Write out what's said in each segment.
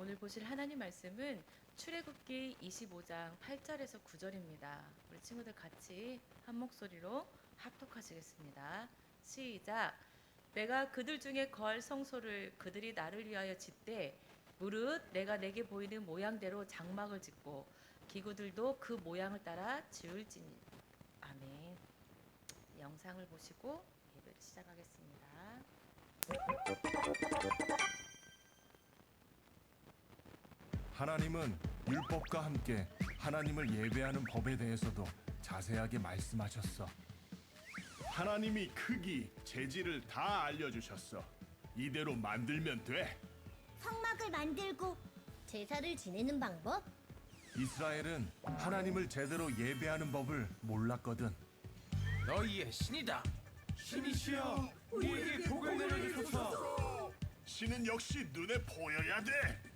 오늘 보실 하나님 말씀은 출애굽기 25장 8절에서 9절입니다. 우리 친구들 같이 한 목소리로 합독하시겠습니다. 시작. 내가 그들 중에 거할 성소를 그들이 나를 위하여 짓되 무릇 내가 내게 보이는 모양대로 장막을 짓고 기구들도 그 모양을 따라 지을지니 아멘. 영상을 보시고 예배를 시작하겠습니다. 하나님은 율법과 함께 하나님을 예배하는 법에 대해서도 자세하게 말씀하셨어. 하나님이 크기, 재질을 다 알려주셨어. 이대로 만들면 돼. 성막을 만들고 제사를 지내는 방법? 이스라엘은 하나님을 제대로 예배하는 법을 몰랐거든. 너희의 신이다. 신이시여, 우리에게 복을 내려주소서. 신은 역시 눈에 보여야 돼.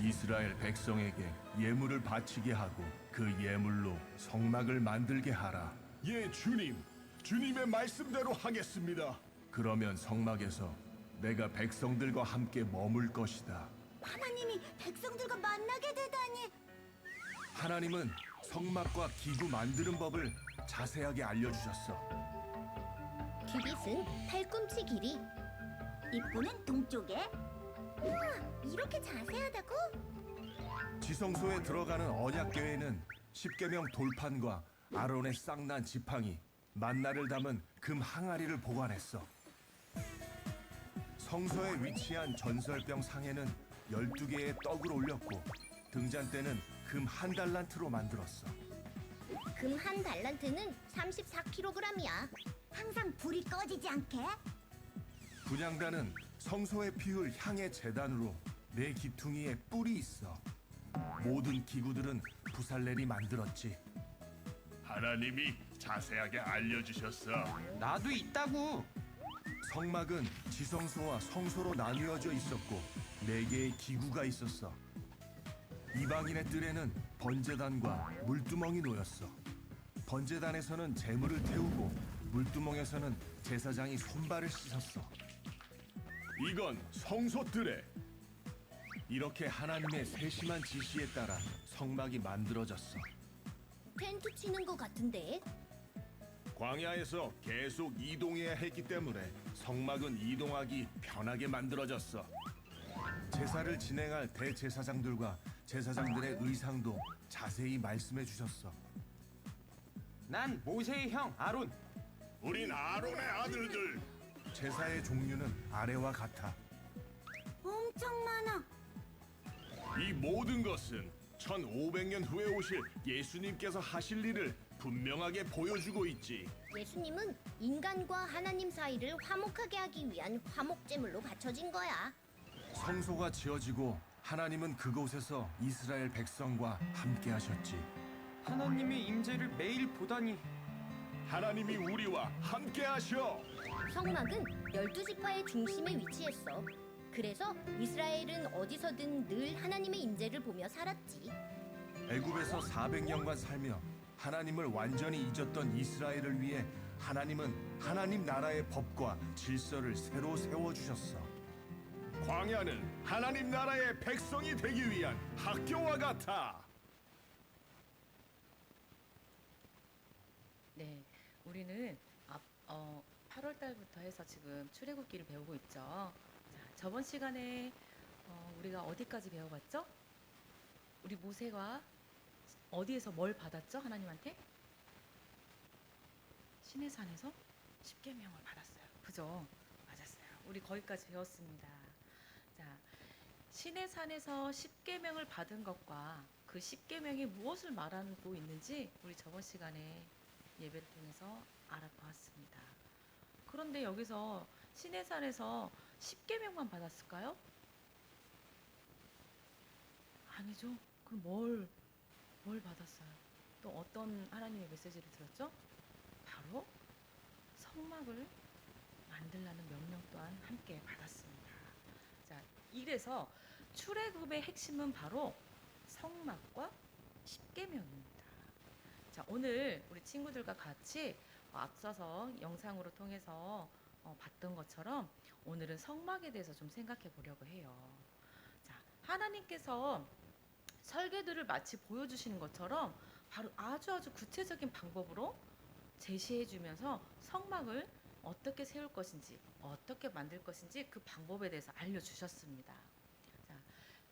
이스라엘 백성에게 예물을 바치게 하고 그 예물로 성막을 만들게 하라. 예, 주님. 주님의 말씀대로 하겠습니다. 그러면 성막에서 내가 백성들과 함께 머물 것이다. 하나님이 백성들과 만나게 되다니 하나님은 성막과 기구 만드는 법을 자세하게 알려주셨어. 규빗은 팔꿈치 길이, 입구는 동쪽에 이렇게 자세하다고? 지성소에 들어가는 언약궤에는 십계명 돌판과 아론의 쌍난 지팡이, 만나를 담은 금 항아리를 보관했어. 성소에 위치한 전설병 상에는 12개의 떡을 올렸고 등잔대는 금 한 달란트로 만들었어. 금 한 달란트는 34kg이야. 항상 불이 꺼지지 않게 분양단은 성소에 피울 향의 재단으로 내 기퉁이에 뿔이 있어. 모든 기구들은 부살렐이 만들었지. 하나님이 자세하게 알려주셨어. 나도 있다고. 성막은 지성소와 성소로 나뉘어져 있었고 네 개의 기구가 있었어. 이방인의 뜰에는 번제단과 물두멍이 놓였어. 번제단에서는 재물을 태우고 물두멍에서는 제사장이 손발을 씻었어. 이건 성소 뜰에 이렇게 하나님의 세심한 지시에 따라 성막이 만들어졌어. 텐트 치는 거 같은데? 광야에서 계속 이동해야 했기 때문에 성막은 이동하기 편하게 만들어졌어. 제사를 진행할 대제사장들과 제사장들의 의상도 자세히 말씀해 주셨어. 난 모세의 형 아론. 우린 아론의 아들들. 제사의 종류는 아래와 같아. 엄청 많아 이 모든 것은 1500년 후에 오실 예수님께서 하실 일을 분명하게 보여주고 있지. 예수님은 인간과 하나님 사이를 화목하게 하기 위한 화목제물로 바쳐진 거야. 성소가 지어지고 하나님은 그곳에서 이스라엘 백성과 함께 하셨지. 하나님의 임재를 매일 보다니. 하나님이 우리와 함께 하셔. 성막은 12지파의 중심에 위치했어. 그래서 이스라엘은 어디서든 늘 하나님의 임재를 보며 살았지. 애굽에서 400년간 살며 하나님을 완전히 잊었던 이스라엘을 위해 하나님은 하나님 나라의 법과 질서를 새로 세워 주셨어. 광야는 하나님 나라의 백성이 되기 위한 학교와 같아. 네, 우리는 앞, 어, 8월 달부터 해서 지금 출애굽기를 배우고 있죠. 자, 저번 시간에 어, 우리가 어디까지 배워봤죠? 우리 모세가 어디에서 뭘 받았죠? 하나님한테? 신의 산에서 십계명을 받았어요. 그죠? 맞았어요. 우리 거기까지 배웠습니다. 자, 신의 산에서 십계명을 받은 것과 그 십계명이 무엇을 말하고 있는지 우리 저번 시간에 예배를 통해서 알아보았습니다. 그런데 여기서 신의 산에서 십계명만 받았을까요? 아니죠. 그럼 뭘, 뭘 받았어요? 또 어떤 하나님의 메시지를 들었죠? 바로 성막을 만들라는 명령 또한 함께 받았습니다. 자, 이래서 출애굽의 핵심은 바로 성막과 십계명입니다. 자, 오늘 우리 친구들과 같이 어, 앞서서 영상으로 통해서 어, 봤던 것처럼 오늘은 성막에 대해서 좀 생각해 보려고 해요. 자, 하나님께서 설계도를 마치 보여주시는 것처럼 바로 아주 아주 구체적인 방법으로 제시해 주면서 성막을 어떻게 세울 것인지 어떻게 만들 것인지 그 방법에 대해서 알려주셨습니다. 자,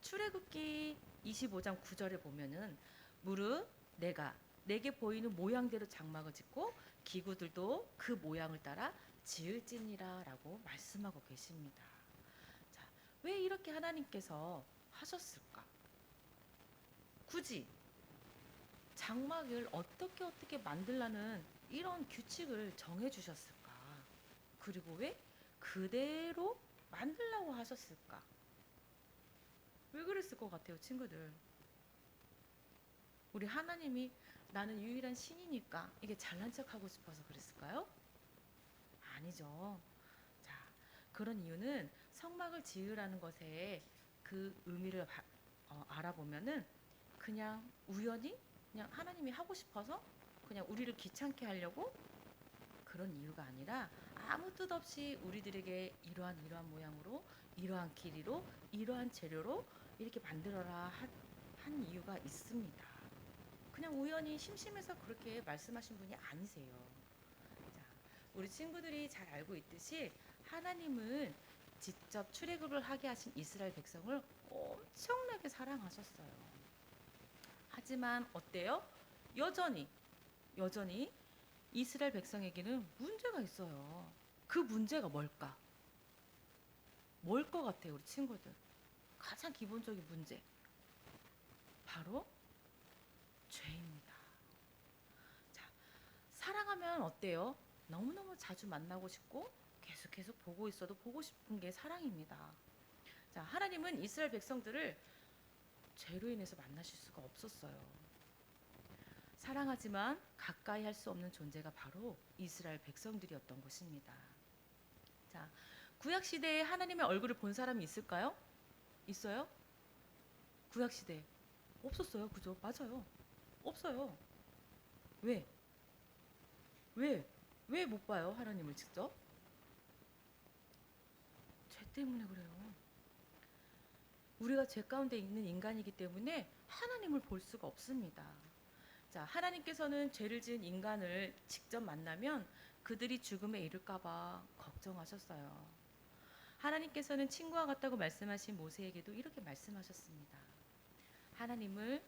출애굽기 25장 9절에 보면은 무릇 내가 내게 보이는 모양대로 장막을 짓고 기구들도 그 모양을 따라 지을지니라 라고 말씀하고 계십니다. 자, 왜 이렇게 하나님께서 하셨을까? 굳이 장막을 어떻게 어떻게 만들라는 이런 규칙을 정해 주셨을까? 그리고 왜 그대로 만들라고 하셨을까? 왜 그랬을 것 같아요, 친구들? 우리 하나님이 나는 유일한 신이니까 이게 잘난 척하고 싶어서 그랬을까요? 아니죠. 자, 그런 이유는 성막을 지으라는 것에 그 의미를 바- 어, 알아보면은 그냥 우연히 그냥 하나님이 하고 싶어서 그냥 우리를 귀찮게 하려고 그런 이유가 아니라 아무 뜻 없이 우리들에게 이러한 이러한 모양으로 이러한 길이로 이러한 재료로 이렇게 만들어라 한, 한 이유가 있습니다. 그냥 우연히 심심해서 그렇게 말씀하신 분이 아니세요. 자, 우리 친구들이 잘 알고 있듯이 하나님은 직접 출애굽을 하게 하신 이스라엘 백성을 엄청나게 사랑하셨어요. 하지만 어때요? 여전히 여전히 이스라엘 백성에게는 문제가 있어요. 그 문제가 뭘까? 뭘 것 같아요, 우리 친구들? 가장 기본적인 문제. 바로 죄입니다. 자, 사랑하면 어때요? 너무너무 자주 만나고 싶고 계속 계속 보고 있어도 보고 싶은 게 사랑입니다. 자, 하나님은 이스라엘 백성들을 죄로 인해서 만나실 수가 없었어요. 사랑하지만 가까이 할 수 없는 존재가 바로 이스라엘 백성들이었던 것입니다. 자, 구약 시대에 하나님의 얼굴을 본 사람이 있을까요? 있어요? 구약 시대 없었어요. 그죠? 맞아요. 없어요. 왜? 왜? 왜 못 봐요? 하나님을 직접? 죄 때문에 그래요. 우리가 죄 가운데 있는 인간이기 때문에 하나님을 볼 수가 없습니다. 자, 하나님께서는 죄를 지은 인간을 직접 만나면 그들이 죽음에 이를까봐 걱정하셨어요. 하나님께서는 친구와 같다고 말씀하신 모세에게도 이렇게 말씀하셨습니다. 하나님을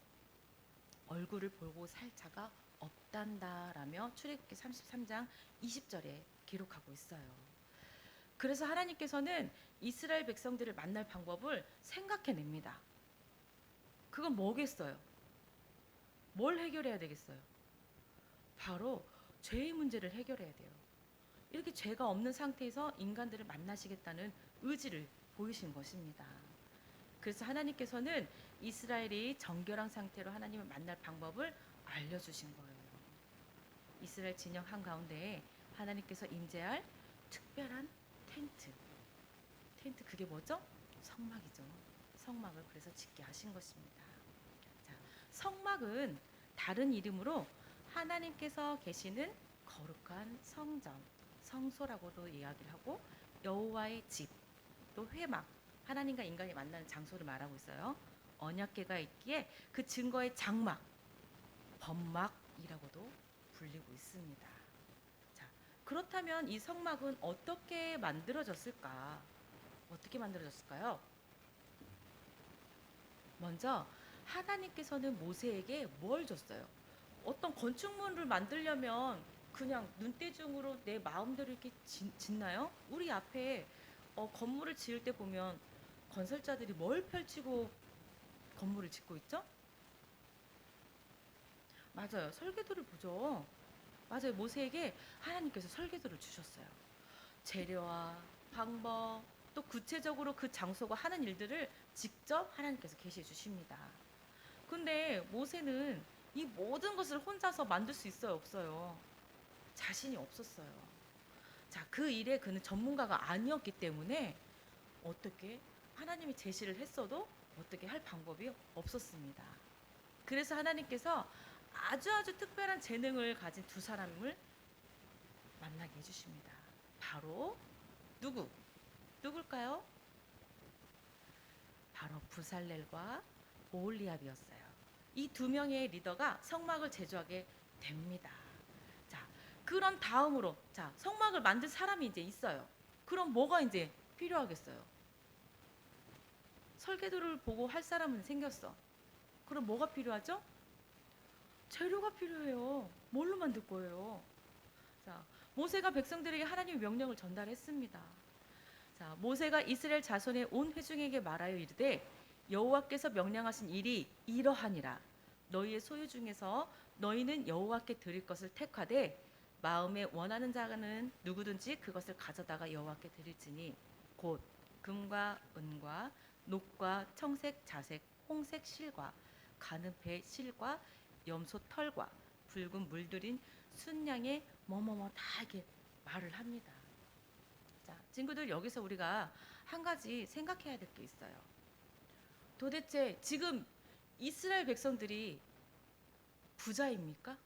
얼굴을 보고 살 자가 없단다라며 출애굽기 33장 20절에 기록하고 있어요. 그래서 하나님께서는 이스라엘 백성들을 만날 방법을 생각해냅니다. 그건 뭐겠어요? 뭘 해결해야 되겠어요? 바로 죄의 문제를 해결해야 돼요. 이렇게 죄가 없는 상태에서 인간들을 만나시겠다는 의지를 보이신 것입니다. 그래서 하나님께서는 이스라엘이 정결한 상태로 하나님을 만날 방법을 알려주신 거예요. 이스라엘 진영 한가운데에 하나님께서 임재할 특별한 텐트. 텐트 그게 뭐죠? 성막이죠. 성막을 그래서 짓게 하신 것입니다. 자, 성막은 다른 이름으로 하나님께서 계시는 거룩한 성전, 성소라고도 이야기를 하고 여호와의 집, 또 회막, 하나님과 인간이 만나는 장소를 말하고 있어요. 언약궤가 있기에 그 증거의 장막, 범막이라고도 불리고 있습니다. 자, 그렇다면 이 성막은 어떻게 만들어졌을까? 어떻게 만들어졌을까요? 먼저 하나님께서는 모세에게 뭘 줬어요? 어떤 건축물을 만들려면 그냥 눈대중으로 내 마음대로 이렇게 짓, 짓나요? 우리 앞에 어, 건물을 지을 때 보면 건설자들이 뭘 펼치고 건물을 짓고 있죠? 맞아요. 설계도를 보죠. 맞아요. 모세에게 하나님께서 설계도를 주셨어요. 재료와 방법, 또 구체적으로 그 장소가 하는 일들을 직접 하나님께서 계시해 주십니다. 근데 모세는 이 모든 것을 혼자서 만들 수 있어요, 없어요? 자신이 없었어요. 자, 그 일에 그는 전문가가 아니었기 때문에 어떻게 하나님이 제시를 했어도 어떻게 할 방법이 없었습니다. 그래서 하나님께서 아주 아주 특별한 재능을 가진 두 사람을 만나게 해주십니다. 바로 누구? 누굴까요? 바로 부살렐과 오올리압이었어요. 이 두 명의 리더가 성막을 제조하게 됩니다. 자, 그런 다음으로 자, 성막을 만든 사람이 이제 있어요. 그럼 뭐가 이제 필요하겠어요? 설계도를 보고 할 사람은 생겼어. 그럼 뭐가 필요하죠? 재료가 필요해요. 뭘로 만들 거예요? 자, 모세가 백성들에게 하나님의 명령을 전달했습니다. 자, 모세가 이스라엘 자손의 온 회중에게 말하여 이르되 여호와께서 명령하신 일이 이러하니라. 너희의 소유 중에서 너희는 여호와께 드릴 것을 택하되 마음에 원하는 자는 누구든지 그것을 가져다가 여호와께 드릴지니 곧 금과 은과 녹과 청색 자색 홍색 실과 가는 배 실과 염소 털과 붉은 물들인 순양의 뭐뭐뭐 다 이렇게 말을 합니다. 자, 친구들 여기서 우리가 한 가지 생각해야 될 게 있어요. 도대체 지금 이스라엘 백성들이 부자입니까?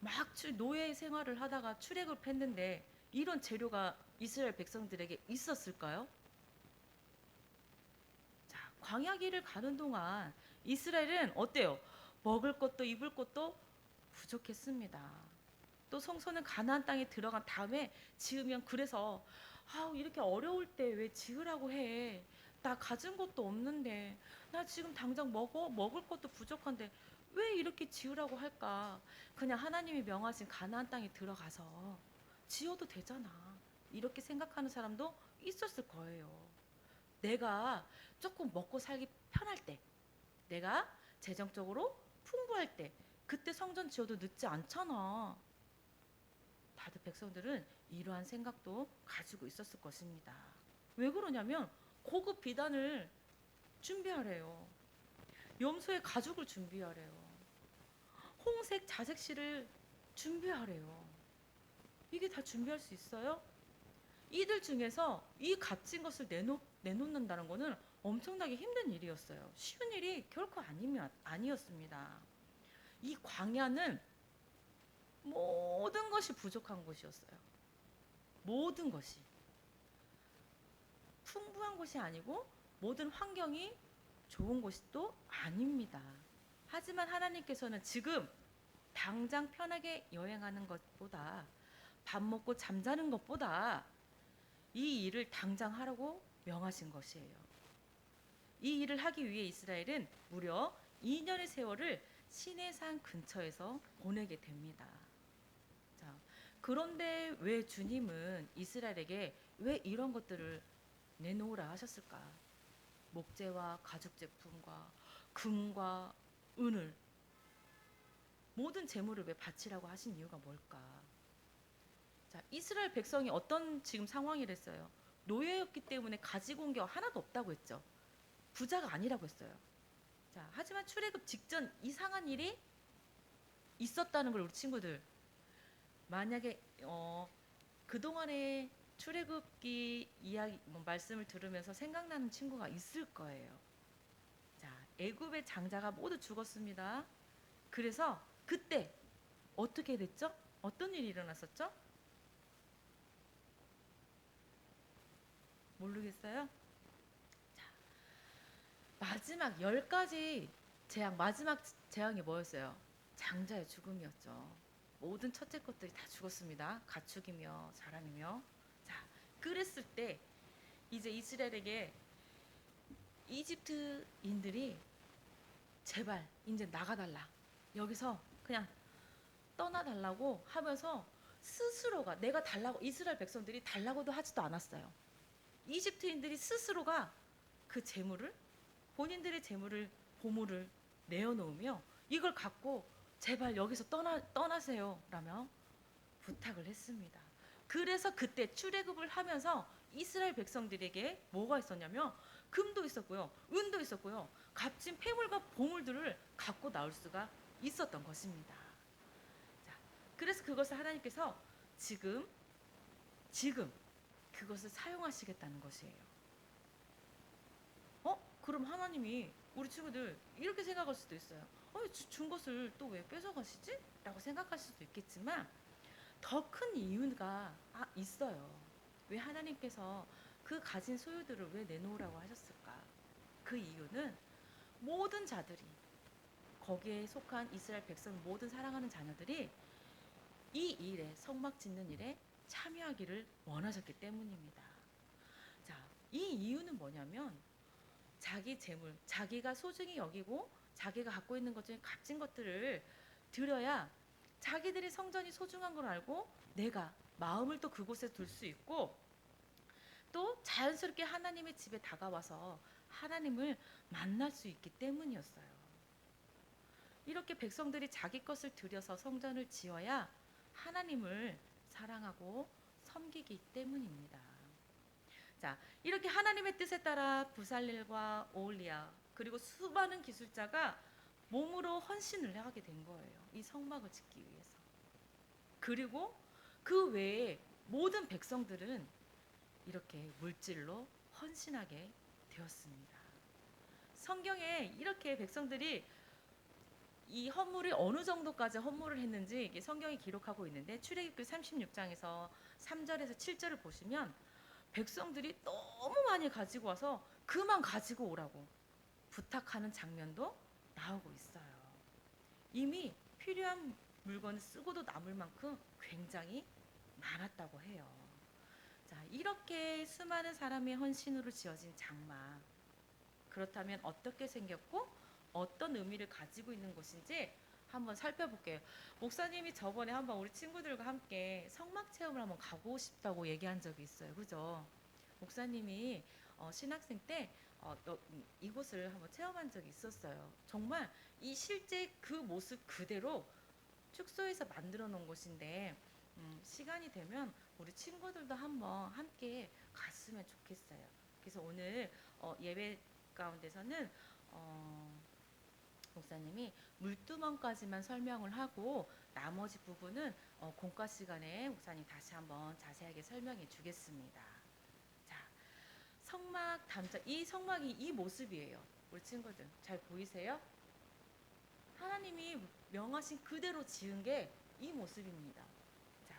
막 출- 노예 생활을 하다가 출애굽을 했는데 이런 재료가 이스라엘 백성들에게 있었을까요? 자, 광야 길을 가는 동안 이스라엘은 어때요? 먹을 것도 입을 것도 부족했습니다. 또 성소는 가나안 땅에 들어간 다음에 지으면 그래서 아 이렇게 어려울 때 왜 지으라고 해? 나 가진 것도 없는데 나 지금 당장 먹어 먹을 것도 부족한데 왜 이렇게 지으라고 할까? 그냥 하나님이 명하신 가나안 땅에 들어가서 지어도 되잖아. 이렇게 생각하는 사람도 있었을 거예요. 내가 조금 먹고 살기 편할 때, 내가 재정적으로 풍부할 때, 그때 성전 지어도 늦지 않잖아. 다들 백성들은 이러한 생각도 가지고 있었을 것입니다. 왜 그러냐면 고급 비단을 준비하래요. 염소의 가죽을 준비하래요. 홍색 자색실을 준비하래요. 이게 다 준비할 수 있어요? 이들 중에서 이 값진 것을 내놓, 내놓는다는 것은 엄청나게 힘든 일이었어요. 쉬운 일이 결코 아니면, 아니었습니다. 이 광야는 모든 것이 부족한 곳이었어요. 모든 것이. 풍부한 곳이 아니고 모든 환경이 좋은 곳이 또 아닙니다. 하지만 하나님께서는 지금 당장 편하게 여행하는 것보다 밥 먹고 잠자는 것보다 이 일을 당장 하라고 명하신 것이에요. 이 일을 하기 위해 이스라엘은 무려 2년의 세월을 시내산 근처에서 보내게 됩니다. 자, 그런데 왜 주님은 이스라엘에게 왜 이런 것들을 내놓으라 하셨을까? 목재와 가죽 제품과 금과 은을 모든 재물을 왜 바치라고 하신 이유가 뭘까? 자, 이스라엘 백성이 어떤 지금 상황이랬어요? 노예였기 때문에 가지고 온 게 하나도 없다고 했죠. 부자가 아니라고 했어요. 자, 하지만 출애굽 직전 이상한 일이 있었다는 걸 우리 친구들 만약에 어, 그동안의 출애굽기 이야기 뭐 말씀을 들으면서 생각나는 친구가 있을 거예요. 자, 애굽의 장자가 모두 죽었습니다. 그래서 그때 어떻게 됐죠? 어떤 일이 일어났었죠? 모르겠어요? 자, 마지막 열 가지 재앙, 마지막 재앙이 뭐였어요? 장자의 죽음이었죠. 모든 첫째 것들이 다 죽었습니다. 가축이며 사람이며. 자, 그랬을 때 이제 이스라엘에게 이집트인들이 제발 이제 나가달라. 여기서 그냥 떠나달라고 하면서 스스로가 내가 달라고 이스라엘 백성들이 달라고도 하지도 않았어요. 이집트인들이 스스로가 그 재물을 본인들의 재물을 보물을 내어놓으며 이걸 갖고 제발 여기서 떠나 떠나세요 라며 부탁을 했습니다. 그래서 그때 출애굽을 하면서 이스라엘 백성들에게 뭐가 있었냐면 금도 있었고요, 은도 있었고요, 값진 폐물과 보물들을 갖고 나올 수가 있었던 것입니다. 자, 그래서 그것을 하나님께서 지금 지금 그것을 사용하시겠다는 것이에요. 어? 그럼 하나님이 우리 친구들 이렇게 생각할 수도 있어요. 어, 주- 준 것을 또 왜 뺏어가시지? 라고 생각하실 수도 있겠지만 더 큰 이유가 아, 있어요. 왜 하나님께서 그 가진 소유들을 왜 내놓으라고 하셨을까? 그 이유는 모든 자들이 거기에 속한 이스라엘 백성 모든 사랑하는 자녀들이 이 일에 성막 짓는 일에 참여하기를 원하셨기 때문입니다. 자, 이 이유는 뭐냐면 자기 재물, 자기가 소중히 여기고 자기가 갖고 있는 것 중에 값진 것들을 드려야 자기들이 성전이 소중한 걸 알고 내가 마음을 또 그곳에 둘 수 있고 또 자연스럽게 하나님의 집에 다가와서 하나님을 만날 수 있기 때문이었어요. 이렇게 백성들이 자기 것을 들여서 성전을 지어야 하나님을 사랑하고 섬기기 때문입니다. 자, 이렇게 하나님의 뜻에 따라 부살릴과 오올리아 그리고 수많은 기술자가 몸으로 헌신을 하게 된 거예요. 이 성막을 짓기 위해서. 그리고 그 외에 모든 백성들은 이렇게 물질로 헌신하게 되었습니다. 성경에 이렇게 백성들이 이 헌물이 어느 정도까지 헌물을 했는지 이게 성경이 기록하고 있는데 출애굽기 36장에서 3절에서 7절을 보시면 백성들이 너무 많이 가지고 와서 그만 가지고 오라고 부탁하는 장면도 나오고 있어요. 이미 필요한 물건을 쓰고도 남을 만큼 굉장히 많았다고 해요. 자, 이렇게 수많은 사람의 헌신으로 지어진 장막. 그렇다면 어떻게 생겼고 어떤 의미를 가지고 있는 것인지 한번 살펴볼게요. 목사님이 저번에 한번 우리 친구들과 함께 성막 체험을 한번 가고 싶다고 얘기한 적이 있어요. 그죠? 목사님이 어, 신학생 때 어, 너, 음, 이곳을 한번 체험한 적이 있었어요. 정말 이 실제 그 모습 그대로 축소해서 만들어 놓은 곳인데 음, 시간이 되면 우리 친구들도 한번 함께 갔으면 좋겠어요. 그래서 오늘 어, 예배 가운데서는 어, 목사님이 물두멍까지만 설명을 하고 나머지 부분은 어, 공과 시간에 목사님 다시 한번 자세하게 설명해 주겠습니다. 자, 성막 담자 이 성막이 이 모습이에요. 우리 친구들 잘 보이세요? 하나님이 명하신 그대로 지은 게 이 모습입니다. 자,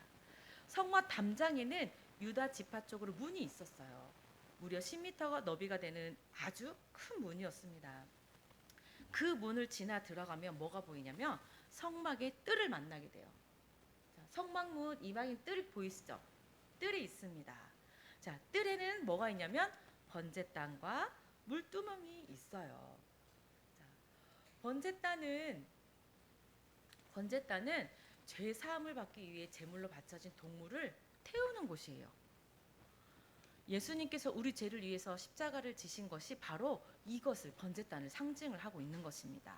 성막 담장에는 유다 지파 쪽으로 문이 있었어요. 무려 10m가 너비가 되는 아주 큰 문이었습니다. 그 문을 지나 들어가면 뭐가 보이냐면 성막의 뜰을 만나게 돼요. 자, 성막문 이방인 뜰 보이시죠? 뜰이 있습니다. 자, 뜰에는 뭐가 있냐면 번제단과 물두멍이 있어요. 자, 번제단은 번제단은 죄 사함을 받기 위해 제물로 바쳐진 동물을 태우는 곳이에요. 예수님께서 우리 죄를 위해서 십자가를 지신 것이 바로 이것을 번제단을 상징을 하고 있는 것입니다.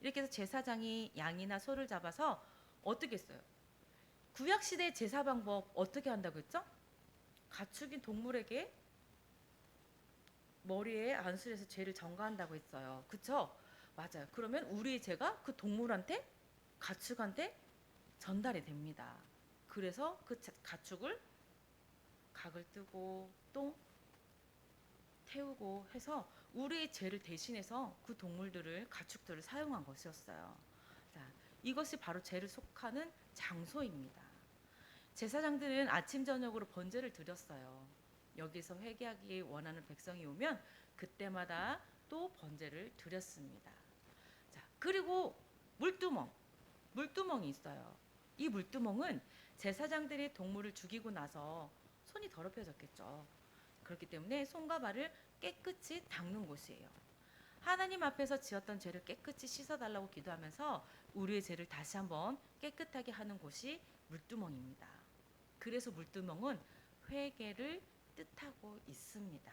이렇게 해서 제사장이 양이나 소를 잡아서 어떻게 했어요? 구약 시대 제사 방법 어떻게 한다고 했죠? 가축인 동물에게 머리에 안수해서 죄를 전가한다고 했어요. 그쵸? 맞아요. 그러면 우리의 죄가 그 동물한테 가축한테 전달이 됩니다. 그래서 그 자- 가축을 각을 뜨고 또 태우고 해서 우리의 죄를 대신해서 그 동물들을 가축들을 사용한 것이었어요. 자, 이것이 바로 죄를 속하는 장소입니다. 제사장들은 아침 저녁으로 번제를 드렸어요. 여기서 회개하기 원하는 백성이 오면 그때마다 또 번제를 드렸습니다. 자, 그리고 물두멍, 물두멍이 있어요. 이 물두멍은 제사장들이 동물을 죽이고 나서 손이 더럽혀졌겠죠. 그렇기 때문에 손과 발을 깨끗이 닦는 곳이에요. 하나님 앞에서 지었던 죄를 깨끗이 씻어달라고 기도하면서 우리의 죄를 다시 한번 깨끗하게 하는 곳이 물두멍입니다. 그래서 물두멍은 회개를 뜻하고 있습니다.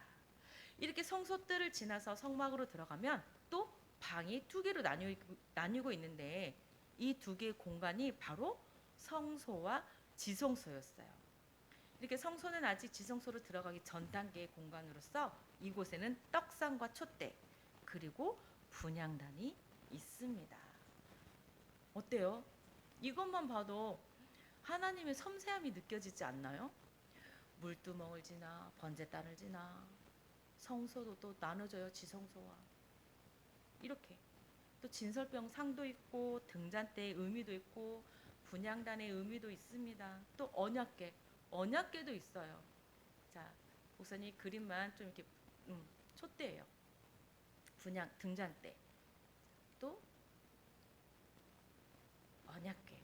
이렇게 성소뜰을 지나서 성막으로 들어가면 또 방이 두 개로 나뉘고, 나뉘고 있는데 이 두 개의 공간이 바로 성소와 지성소였어요. 이렇게 성소는 아직 지성소로 들어가기 전 단계의 공간으로서 이곳에는 떡상과 촛대 그리고 분향단이 있습니다. 어때요? 이것만 봐도 하나님의 섬세함이 느껴지지 않나요? 물두멍을 지나 번제단을 지나 성소도 또 나눠져요 지성소와 이렇게 또 진설병 상도 있고 등잔대의 의미도 있고 분향단의 의미도 있습니다. 또 언약계 언약계도 있어요. 자, 목사님 그림만 좀 이렇게 음, 촛대예요. 분양 등잔 때, 또 언약궤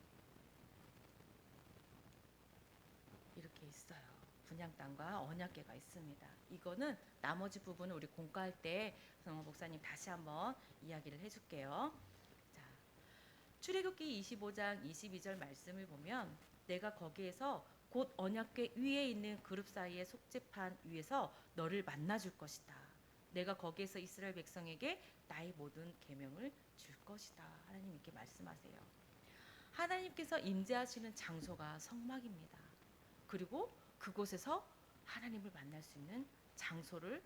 이렇게 있어요. 분양 땅과 언약궤가 있습니다. 이거는 나머지 부분은 우리 공과할 때 성호 목사님 다시 한번 이야기를 해 줄게요. 자, 출애굽기 25장 22절 말씀을 보면 내가 거기에서 곧 언약궤 위에 있는 그룹 사이의 속죄판 위에서 너를 만나 줄 것이다. 내가 거기에서 이스라엘 백성에게 나의 모든 계명을 줄 것이다. 하나님 이렇게 말씀하세요. 하나님께서 임재하시는 장소가 성막입니다. 그리고 그곳에서 하나님을 만날 수 있는 장소를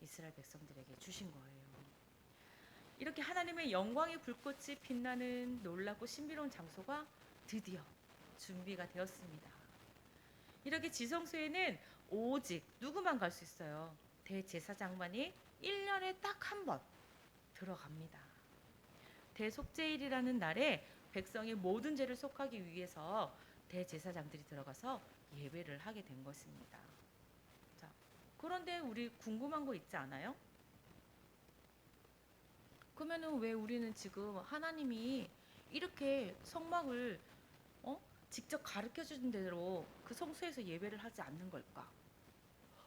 이스라엘 백성들에게 주신 거예요. 이렇게 하나님의 영광의 불꽃이 빛나는 놀랍고 신비로운 장소가 드디어 준비가 되었습니다. 이렇게 지성소에는 오직 누구만 갈 수 있어요. 대제사장만이 1년에 딱 한 번 들어갑니다. 대속제일이라는 날에 백성의 모든 죄를 속하기 위해서 대제사장들이 들어가서 예배를 하게 된 것입니다. 자, 그런데 우리 궁금한 거 있지 않아요? 그러면은 왜 우리는 지금 하나님이 이렇게 성막을 어? 직접 가르쳐 준 대로 그 성소에서 예배를 하지 않는 걸까?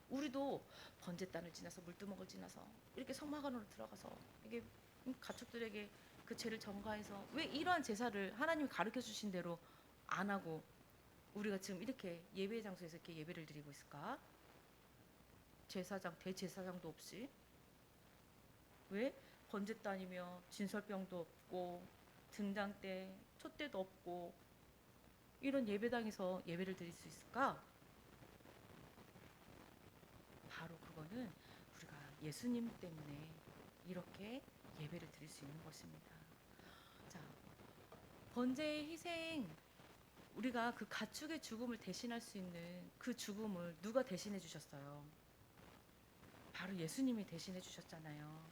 우리도 번제단을 지나서 물두멍을 지나서 이렇게 성막 안으로 들어가서 이게 가축들에게 그 죄를 전가해서 왜 이러한 제사를 하나님이 가르쳐 주신 대로 안 하고 우리가 지금 이렇게 예배 장소에서 이렇게 예배를 드리고 있을까? 제사장 대제사장도 없이 왜 번제단이며 진설병도 없고 등장 때 촛대도 없고 이런 예배당에서 예배를 드릴 수 있을까? 바로 그거는 우리가 예수님 때문에 이렇게 예배를 드릴 수 있는 것입니다. 자, 번제의 희생 우리가 그 가축의 죽음을 대신할 수 있는 그 죽음을 누가 대신해 주셨어요? 바로 예수님이 대신해 주셨잖아요.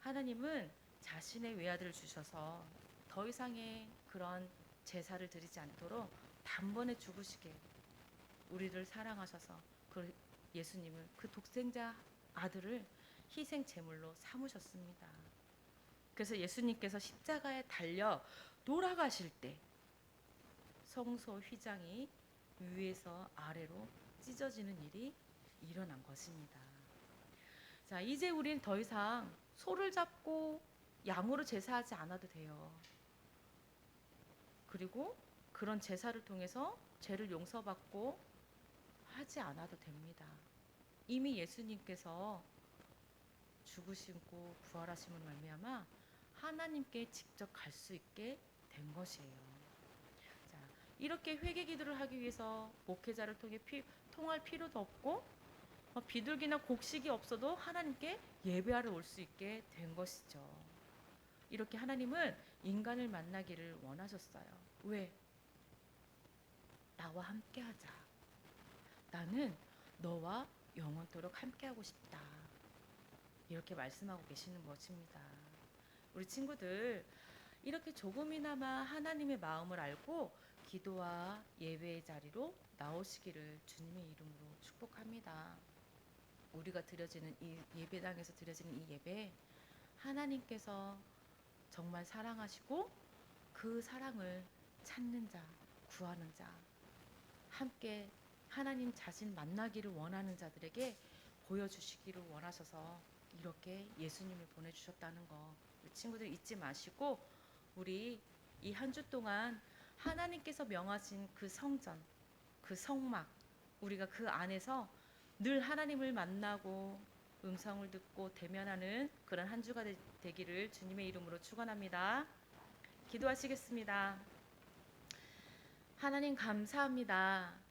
하나님은 자신의 외아들을 주셔서 더 이상의 그런 제사를 드리지 않도록 단번에 죽으시게 우리를 사랑하셔서 그 예수님을 그 독생자 아들을 희생 제물로 삼으셨습니다. 그래서 예수님께서 십자가에 달려 돌아가실 때 성소 휘장이 위에서 아래로 찢어지는 일이 일어난 것입니다. 자, 이제 우리는 더 이상 소를 잡고 양으로 제사하지 않아도 돼요. 그리고 그런 제사를 통해서 죄를 용서받고 하지 않아도 됩니다. 이미 예수님께서 죽으시고 부활하심을 말미암아 하나님께 직접 갈 수 있게 된 것이에요. 자, 이렇게 회개 기도를 하기 위해서 목회자를 통해 피, 통할 필요도 없고 어, 비둘기나 곡식이 없어도 하나님께 예배하러 올 수 있게 된 것이죠. 이렇게 하나님은 인간을 만나기를 원하셨어요. 왜? 나와 함께 하자. 나는 너와 영원토록 함께하고 싶다. 이렇게 말씀하고 계시는 것입니다. 우리 친구들 이렇게 조금이나마 하나님의 마음을 알고 기도와 예배의 자리로 나오시기를 주님의 이름으로 축복합니다. 우리가 드려지는 이 예배당에서 드려지는 이 예배 하나님께서 정말 사랑하시고 그 사랑을 찾는 자, 구하는 자, 함께 하나님 자신 만나기를 원하는 자들에게 보여주시기를 원하셔서 이렇게 예수님을 보내주셨다는 거 친구들 잊지 마시고 우리 이 한 주 동안 하나님께서 명하신 그 성전, 그 성막 우리가 그 안에서 늘 하나님을 만나고 음성을 듣고 대면하는 그런 한 주가 되, 되기를 주님의 이름으로 축원합니다. 기도하시겠습니다. 하나님 감사합니다.